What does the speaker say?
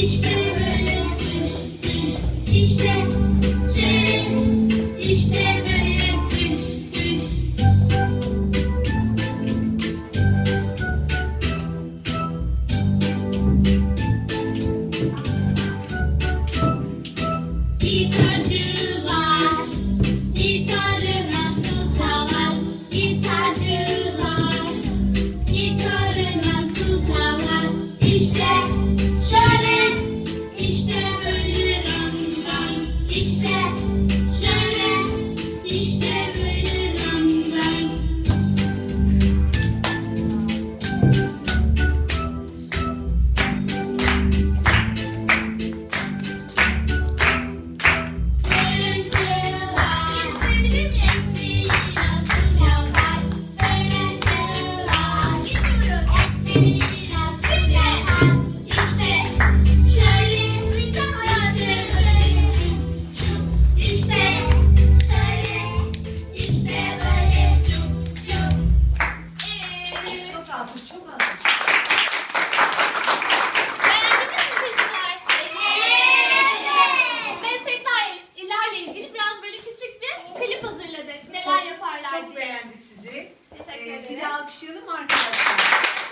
тысяч Ee, bir ederiz. de alkışlayalım arkadaşlar?